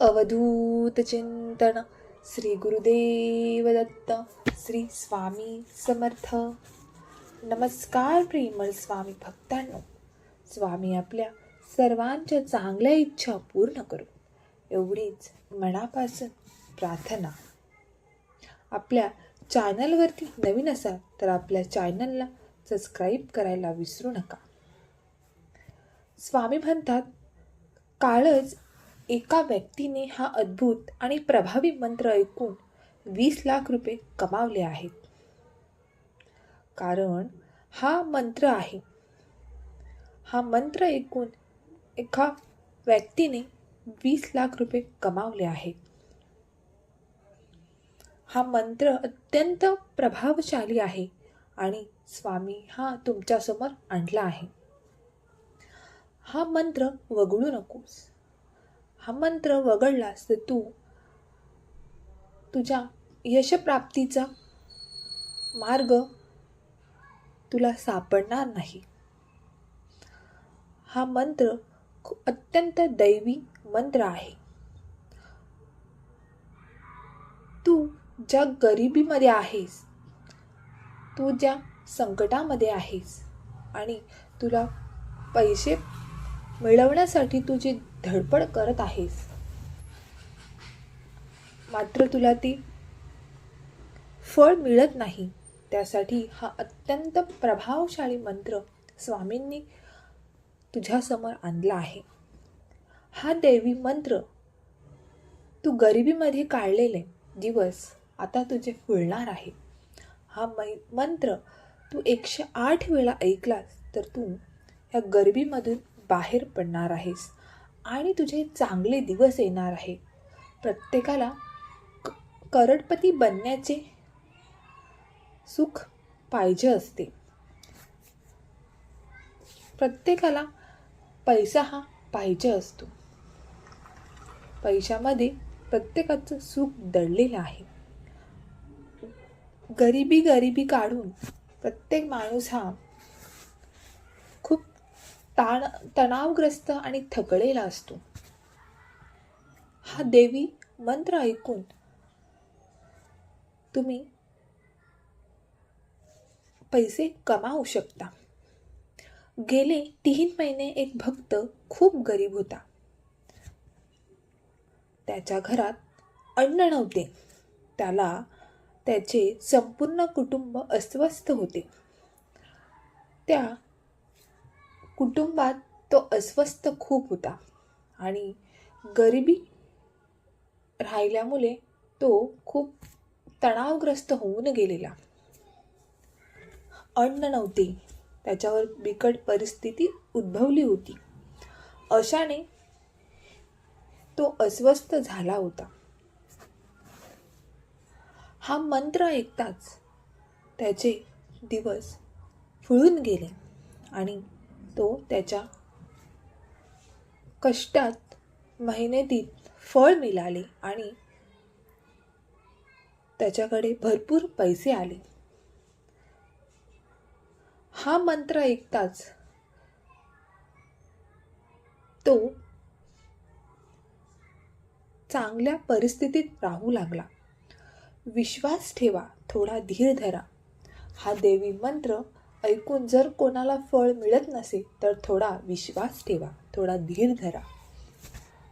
अवधूत चिंतन श्री गुरुदेव दत्त श्री स्वामी समर्थ। नमस्कार प्रेमळ स्वामी भक्तांनो स्वामी आपल्या सर्वांच्या चांगल्या इच्छा पूर्ण करू एवढीच मनापासून प्रार्थना. आपल्या चॅनलवरती नवीन असाल तर आपल्या चॅनलला सबस्क्राईब करायला विसरू नका. स्वामी म्हणतात काळच एका व्यक्तीने हा अद्भुत आणि प्रभावी मंत्र ऐकून वीस लाख रुपये कमावले आहेत. कारण हा मंत्र आहे. हा मंत्र ऐकून एका व्यक्तीने वीस लाख रुपये कमावले आहेत. हा मंत्र अत्यंत प्रभावशाली आहे आणि स्वामी हा तुमच्यासमोर आणला आहे. हा मंत्र वगळू नकोस. हा मंत्र वगळलास तर तू तुझ्या यशप्राप्तीचा मार्ग तुला सापडणार नाही. हा मंत्र अत्यंत दैवी मंत्र आहे. तू ज्या गरिबीमध्ये आहेस तू ज्या संकटामध्ये आहेस आणि तुला पैसे मिळवण्यासाठी तुझे धडपड करत आहेस. मात्र तुला ती फळ मिळत नाही. त्यासाठी हा अत्यंत प्रभावशाली मंत्र स्वामींनी तुझ्यासमोर आणला आहे. हा देवी मंत्र तू गरिबीमध्ये काढलेले दिवस आता तुझे फुलणार आहे. हा मै मंत्र तू एकशे आठ वेळा ऐकलास तर तू या गरिबीमधून बाहेर पडणार आहेस. आणि तुझे चांगले दिवस येणार आहे. प्रत्येकाला क- करोडपती बनण्याचे सुख पाहिजे असते. प्रत्येकाला पैसा हा पाहिजे असतो. पैशामध्ये प्रत्येकाचं सुख दडलेलं आहे. गरिबी गरिबी काढून प्रत्येक माणूस हा ताण तणावग्रस्त आणि थकलेला असतो. हा देवी मंत्र ऐकून तुम्ही पैसे कमावू शकता. गेले तीन महिने एक भक्त खूप गरीब होता. त्याच्या घरात अन्न नव्हते. त्याला त्याचे संपूर्ण कुटुंब अस्वस्थ होते. त्या कुटुंबात तो अस्वस्थ खूप होता. आणि गरिबी राहिल्यामुळे तो खूप तणावग्रस्त होऊन गेलेला. अन्न नव्हते. त्याच्यावर बिकट परिस्थिती उद्भवली होती. अशाने तो अस्वस्थ झाला होता. हा मंत्र ऐकताच त्याचे दिवस फुळून गेले आणि तो त्याच्या कष्टात मेहनतीत फळ मिळाले आणि त्याच्याकडे भरपूर पैसे आले. हा मंत्र ऐकताच तो चांगल्या परिस्थितीत राहू लागला. विश्वास ठेवा थोडा धीर धरा. हा देवी मंत्र ऐकून जर कोणाला फळ मिळत नसेल तर थोडा विश्वास ठेवा थोडा धीर धरा.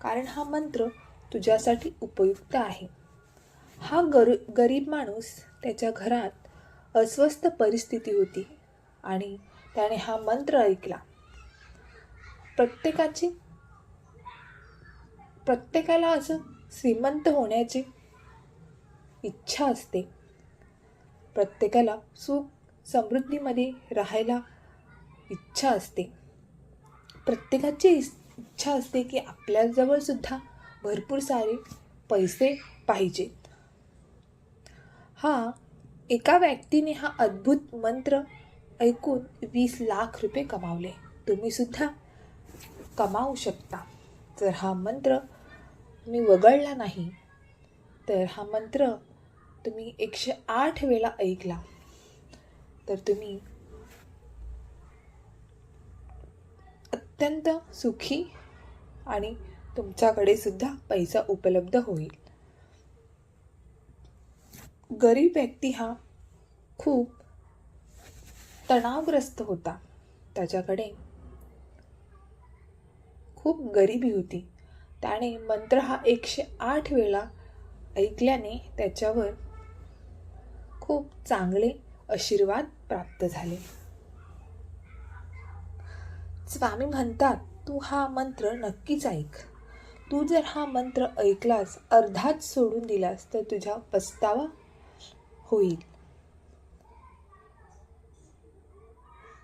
कारण हा मंत्र तुझ्यासाठी उपयुक्त आहे. हा गर गरीब माणूस त्याच्या घरात अस्वस्थ परिस्थिती होती आणि त्याने हा मंत्र ऐकला. प्रत्येकाची प्रत्येकाला असं श्रीमंत होण्याची इच्छा असते. प्रत्येकाला सुख समृद्धीमध्ये राहायला इच्छा असते. प्रत्येकाची इच्छा असते की आपल्याजवळसुद्धा भरपूर सारे पैसे पाहिजेत हा एका व्यक्तीने हा अद्भुत मंत्र ऐकून वीस लाख रुपये कमावले. तुम्ही सुद्धा कमावू शकता. जर हा मंत्र मी वगळला नाही तर हा मंत्र तुम्ही एकशे आठ वेळा ऐकला. तर तुम्ही अत्यंत सुखी आणि तुमच्याकडे सुद्धा पैसा उपलब्ध होईल. गरीब व्यक्ती हा खूप तणावग्रस्त होता. त्याच्याकडे खूप गरिबी होती. त्याने मंत्र हा एकशे आठ वेळा ऐकल्याने त्याच्यावर खूप चांगले आशीर्वाद प्राप्त झाले. स्वामी म्हणतात तू हा मंत्र नक्कीच ऐक. तू जर हा मंत्र ऐकलास अर्धाच सोडून दिलास तर तुझा पस्तावा होईल.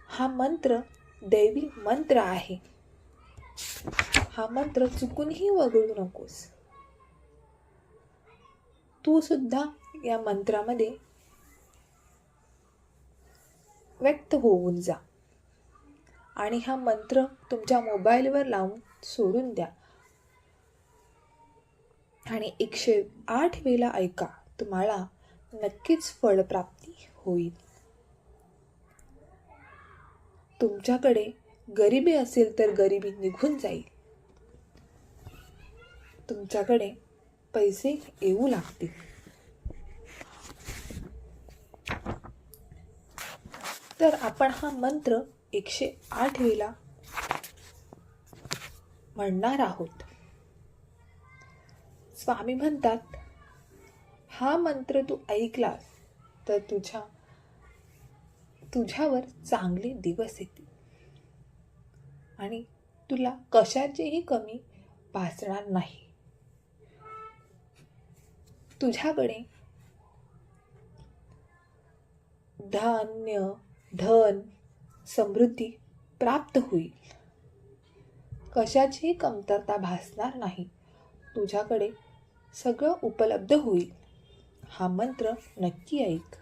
हा मंत्र दैवी मंत्र आहे. हा मंत्र चुकूनही वगळू नकोस. तू सुद्धा या मंत्रामध्ये व्यक्त होऊन जा. आणि हा मंत्र तुमच्या मोबाईलवर लावून सोडून द्या. आणि एकशे आठ वेळा ऐका. तुम्हाला नक्कीच फळप्राप्ती होईल. तुमच्याकडे गरिबी असेल तर गरिबी निघून जाईल. तुमच्याकडे पैसे येऊ लागतील. तर आपण हा मंत्र एकशे आठ वेळा म्हणणार आहोत. स्वामी म्हणतात हा मंत्र तू ऐकलास तर तुझ्या तुझ्यावर चांगले दिवस येतील. आणि तुला कशाचीही कमी भासणार नाही. तुझ्याकडे धान्य धन समृद्धी प्राप्त होईल. कशाचीही कमतरता भासणार नाही. तुझ्याकडे सगळं उपलब्ध होईल. हा मंत्र नक्की ऐक.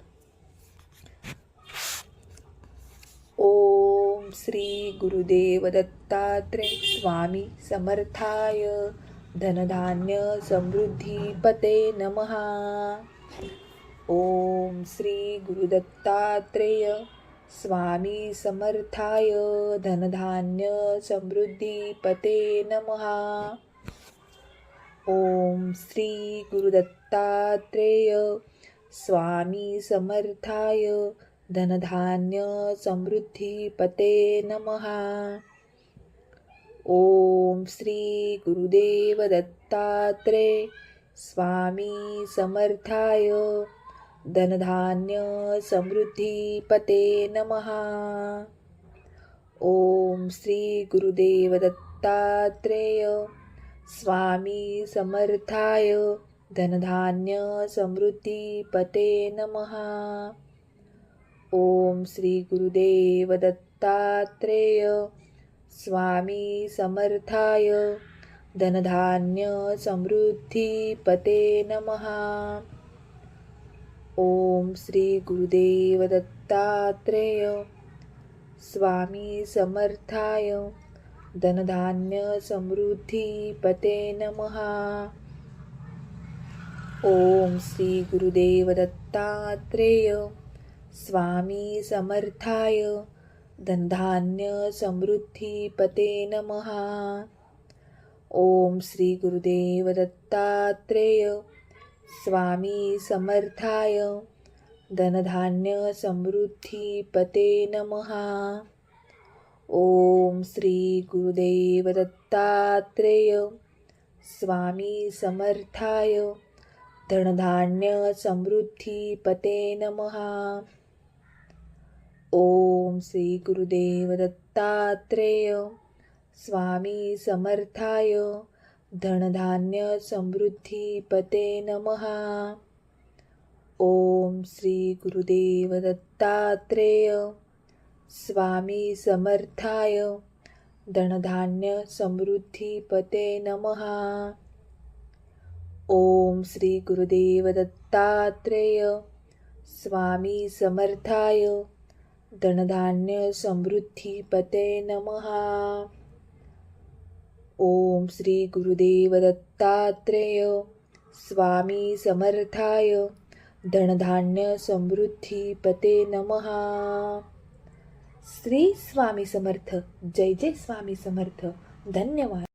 ओम श्री गुरुदेव दत्तात्रय स्वामी समर्थाय. धनधान्य समृद्धी पते नमहा ओम श्री गुरुदत्तात्रेय स्वामी समर्थाय धनधान्य समृद्धी पते नमहा ओम श्री गुरुदत्तात्रेय स्वामी समर्थाय धनधान्य समृद्धी पते नमहा ओम श्री गुरुदेव दत्तात्रे स्वामी समर्थाय धनधान्य समृद्धी पते नमहा ओम श्री गुरुदेव दत्तात्रेय स्वामी समर्थाय धनधान्य समृद्धी पते नमहा ओम श्री गुरुदेव दत्तात्रेय स्वामी समर्थाय धनधान्य समृद्धी पते नमहा ओम श्री गुरुदेव दत्तात्रेय स्वामी समर्थाय धनधान्य समृद्धी पते नमहा ओम श्री गुरुदेव दत्तात्रेय स्वामी समर्थाय धनधान्य समृद्धी पते नमहा ओम श्री गुरुदेव दत्तात्रेय स्वामी समर्थाय। धनधान्य समृद्धी पते नमहा ओम श्री गुरुदेव दत्तात्रेय स्वामी समर्थाय। धनधान्य समृद्धी पते नमहा ओम श्री गुरुदेव दत्तात्रेय स्वामी समर्थाय। धनधान्य समृद्धी पते नमहा ओम श्री गुरुदेव दत्तात्रेय स्वामी समर्थाय। धनधान्य समृद्धी पते नमहा ओम श्री गुरुदेव दत्तात्रेय स्वामी समर्थाय। धनधान्य समृद्धी पते नमहा ओम श्री गुरुदेव दत्तात्रेय स्वामी समर्थाय धनधान्य समृद्धी पते नमहा श्री स्वामी समर्थ जय जय स्वामी समर्थ धन्यवाद.